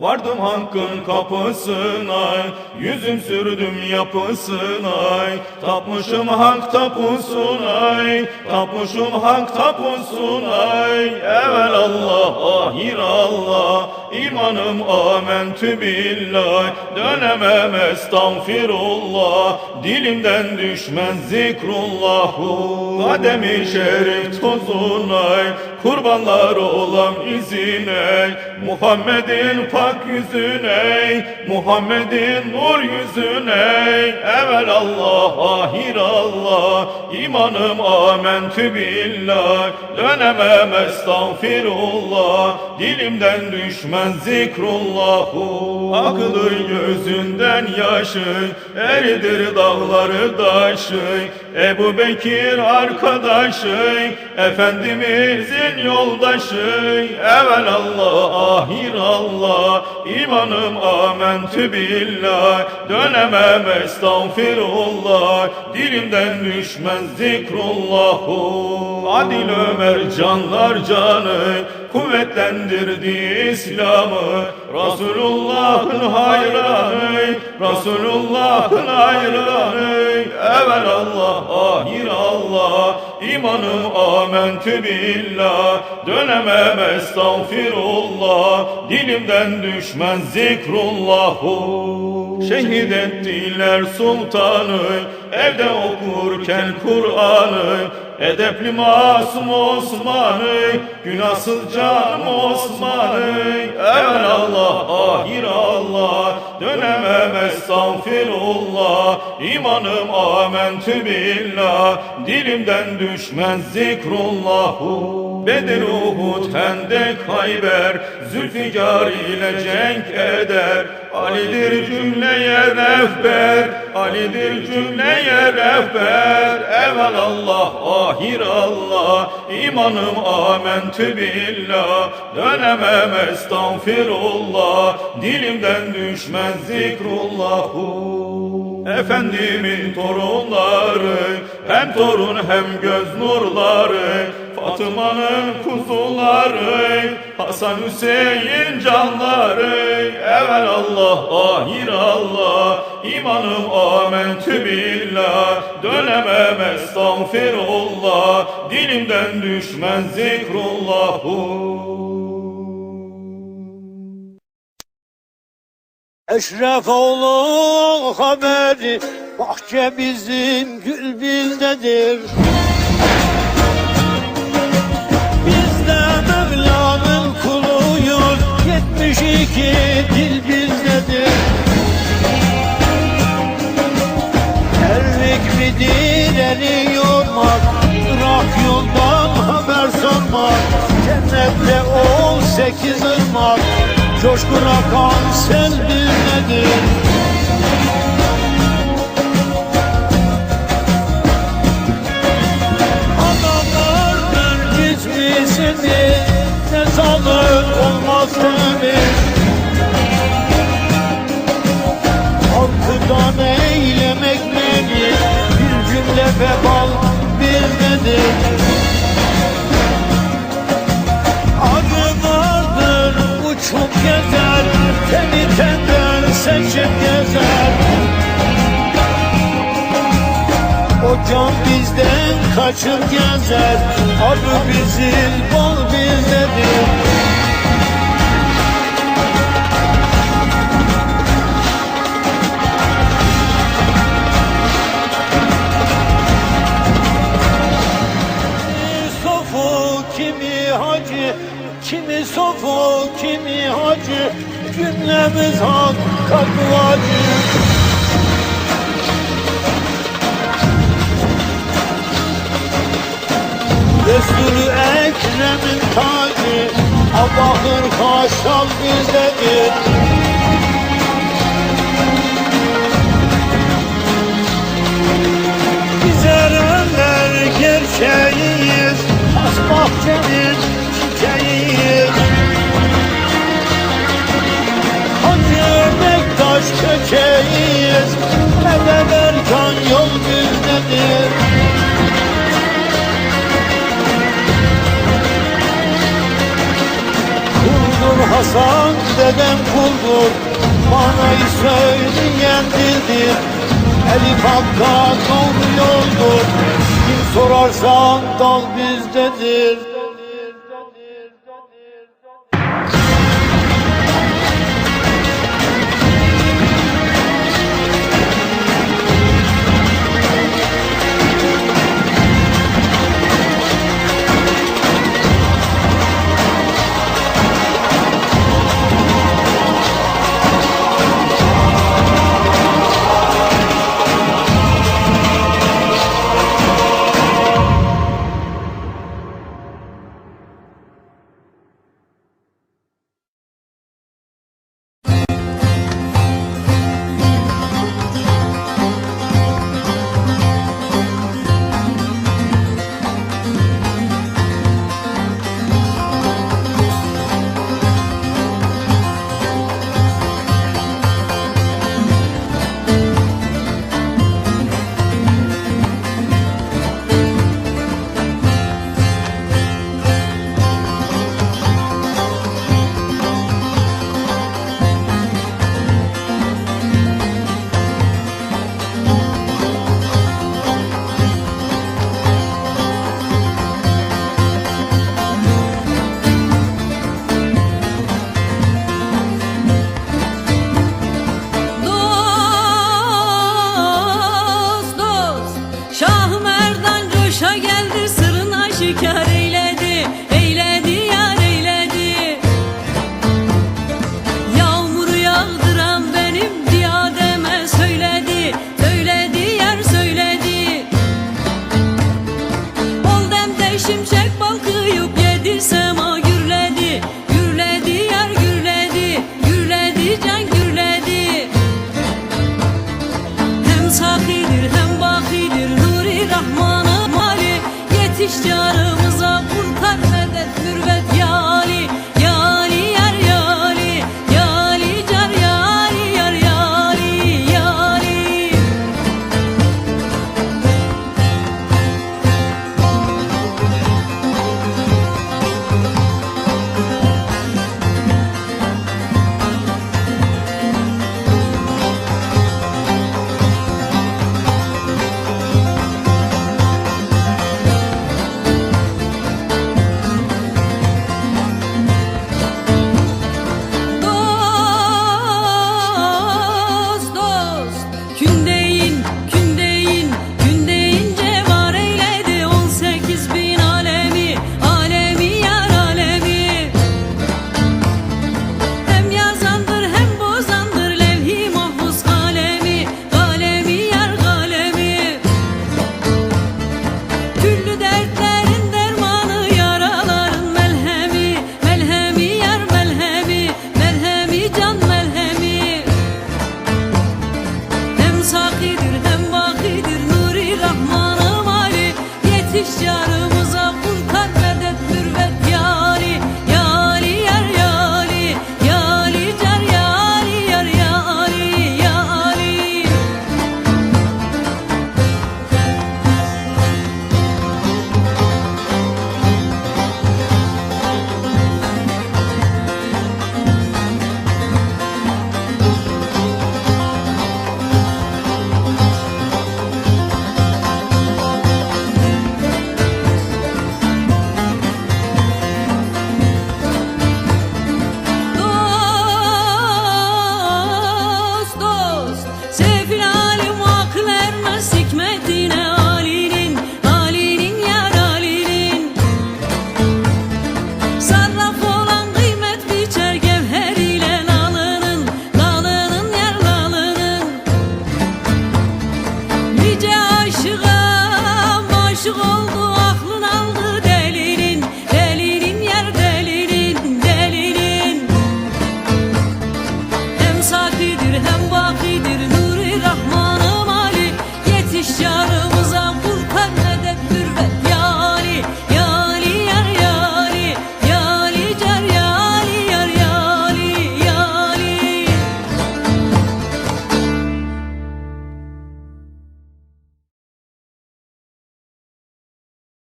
Vardım hakkın kapısına, yüzüm sürdüm yapısına, tapmışım hak tapusuna, tapmışım hak tapusuna, evvel Allah, ahir Allah, imanım amentü billah, dönemem estağfirullah, dilimden düşmez zikrullahu, kademi şerif tozuna, kurbanlar olan izine, Muhammed'in pak yüzüne, Muhammed'in nur yüzüne, evvel Allah, ahir Allah, imanım amentü billah, dönemem estağfirullah, dilimden düşmez zikrullahu, akılır gözünden yaşı, eridir dağları daşı, Ebu Bekir arkadaşı, Efendimizin yoldaşı, evvel Allah, ahir Allah, imanım amentü billah, dönemem estağfirullah, dilimden düşmez zikrullahu. Adil Ömer canlar canı, kuvvetlendirdi İslam'ı, Resulullah'ın hayranı, Resulullah'ın hayranı, evvel Allah, ahir Allah, imanım amentü billah, dönemem estağfirullah, dilimden düşmez zikrullahu. Şehit ettiler sultanı, evde okurken Kur'an'ı, Edepli masum Osman'ı, günahsız canım Osman'ı, evvel Allah, ahir Allah, dönemem estağfirullah, imanım amentü billah, dilimden düşmez zikrullahu. Bedir, Uhud, Hendek, Hayber, Zülfikar ile cenk eder, Ali'dir cümleye rehber, Ali'dir cümleye rehber, evvel Allah, ahir Allah, imanım amentü billah, dönemem estağfirullah, dilimden düşmez zikrullahu. Efendimin torunları, hem torun hem göz nurları, Fatıma'nın kuzuları, Hasan Hüseyin canları, evvel Allah, ahir Allah, imanım amentü billah, dönemem estağfirullah, dilimden düşmez zikrullahu. Eşref oğlu haberi Bahçe bizim gül 72 dil bizdedir. Erlik midir eli yormak? Irak yoldan haber sormak. Cennette ol sekiz ırmak. Coşkun akan sel bizdedir Adamlar nergis misiniz Ne sağlık olmaz temiz bizdedir Adı vardır uçup gezer tenden seçip gezer. O can bizden kaçır gezer Adı bizim bal bizdedir Cümlemiz hakka duacı Resul-ü Ekrem'in tacı Allah'ın haşal bizdedir Biz erenler gerçeğiyiz Tas bahçenin Bektaş köçeğiyiz Mehmet Erkan yol bizdedir Kurdur Hasan dedem kuldur Manayı söyleyen dildir Elif Hakka doğru yoldur. Kim sorarsan dal bizdedir istihcarı shut up.